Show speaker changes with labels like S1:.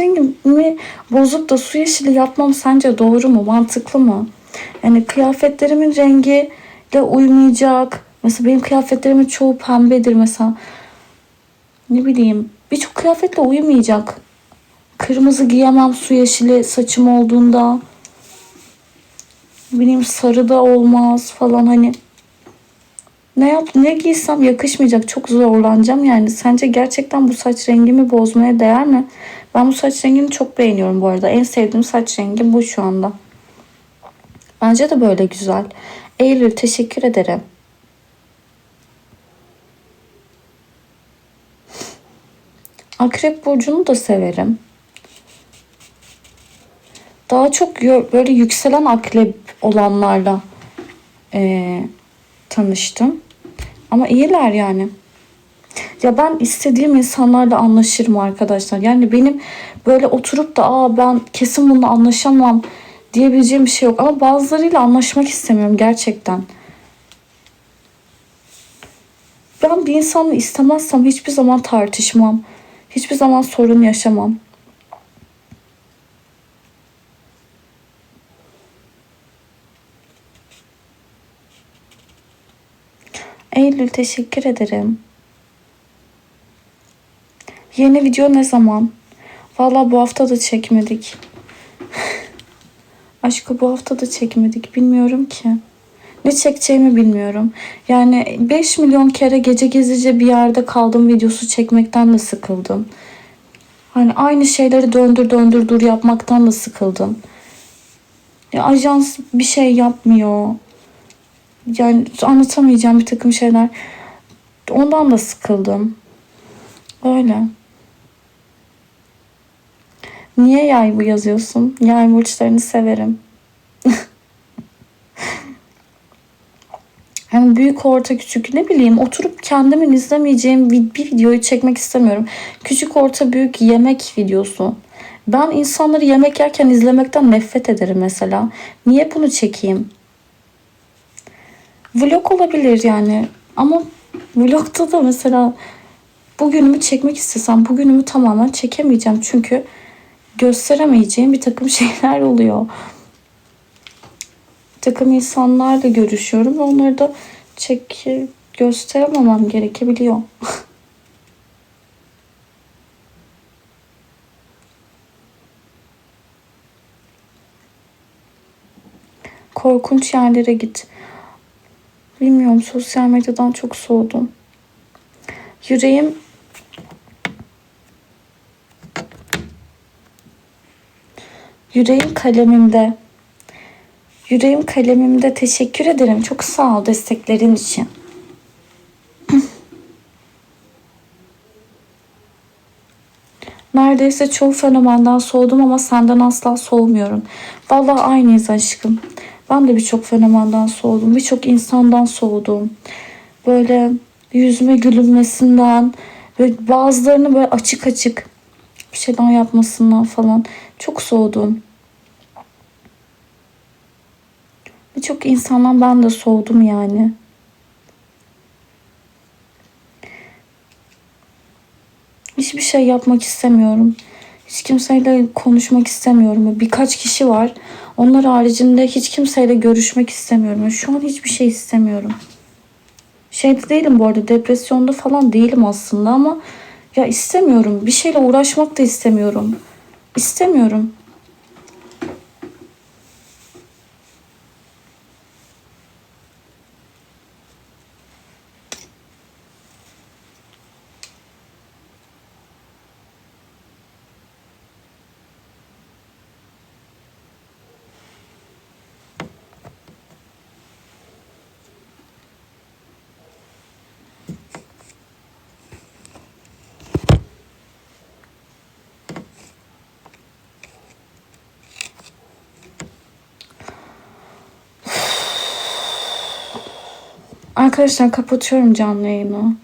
S1: rengimi bozup da su yeşili yapmam sence doğru mu? Mantıklı mı? Yani kıyafetlerimin rengiyle uymayacak. Mesela benim kıyafetlerimin çoğu pembedir mesela. Ne bileyim birçok kıyafetle uyumayacak. Kırmızı giyemem su yeşili saçım olduğunda. Ne bileyim sarı da olmaz falan hani. Ne yap ne giysem yakışmayacak. Çok zorlanacağım yani. Sence gerçekten bu saç rengimi bozmaya değer mi? Ben bu saç rengini çok beğeniyorum bu arada. En sevdiğim saç rengi bu şu anda. Bence de böyle güzel. Eylül teşekkür ederim. Akrep burcunu da severim. Daha çok böyle yükselen akrep olanlarla eee, tanıştım. Ama iyiler yani. Ya ben istediğim insanlarla anlaşırım arkadaşlar. Yani benim böyle oturup da aa ben kesin bununla anlaşamam diyebileceğim bir şey yok. Ama bazılarıyla anlaşmak istemiyorum gerçekten. Ben bir insanla istemezsem hiçbir zaman tartışmam. Hiçbir zaman sorun yaşamam. Eylül teşekkür ederim. Yeni video ne zaman? Valla bu hafta da çekmedik. Aşkı bu hafta da çekmedik. Bilmiyorum ki. Ne çekeceğimi bilmiyorum. Yani 5 milyon kere gece gezici bir yerde kaldım videosu çekmekten de sıkıldım. Hani aynı şeyleri döndür döndür dur yapmaktan da sıkıldım. Ya ajans bir şey yapmıyor. Yani anlatamayacağım bir takım şeyler. Ondan da sıkıldım. Öyle. Niye yay bu yazıyorsun? Yay burçlarını severim. Yani büyük, orta, küçük ne bileyim oturup kendimin izlemeyeceğim bir, bir videoyu çekmek istemiyorum. Küçük, orta, büyük yemek videosu. Ben insanları yemek yerken izlemekten nefret ederim mesela. Niye bunu çekeyim? Vlog olabilir yani. Ama vlogda da mesela bugünümü çekmek istesem bugünümü tamamen çekemeyeceğim. Çünkü gösteremeyeceğim bir takım şeyler oluyor. Bir takım insanlarla görüşüyorum ve onları da çek gösterememem gerekebiliyor. Korkunç yerlere git. Bilmiyorum sosyal medyadan çok soğudum. Yüreğim Yüreğim kalemimde. Yüreğim kalemimde teşekkür ederim. Çok sağ ol desteklerin için. Neredeyse çoğu fenomenden soğudum ama senden asla soğumuyorum. Vallahi aynıyız aşkım. Ben de birçok fenomenden soğudum. Birçok insandan soğudum. Böyle yüzüme gülünmesinden ve bazılarını böyle açık açık bir şeyler yapmasından falan çok soğudum. Birçok insandan ben de soğudum yani. Hiçbir şey yapmak istemiyorum. Hiç kimseyle konuşmak istemiyorum. Birkaç kişi var. Onlar haricinde hiç kimseyle görüşmek istemiyorum. Şu an hiçbir şey istemiyorum. Şeyde değilim bu arada. Depresyonda falan değilim aslında ama ya istemiyorum. Bir şeyle uğraşmak da istemiyorum. İstemiyorum. Arkadaşlar kapatıyorum canlı yayını.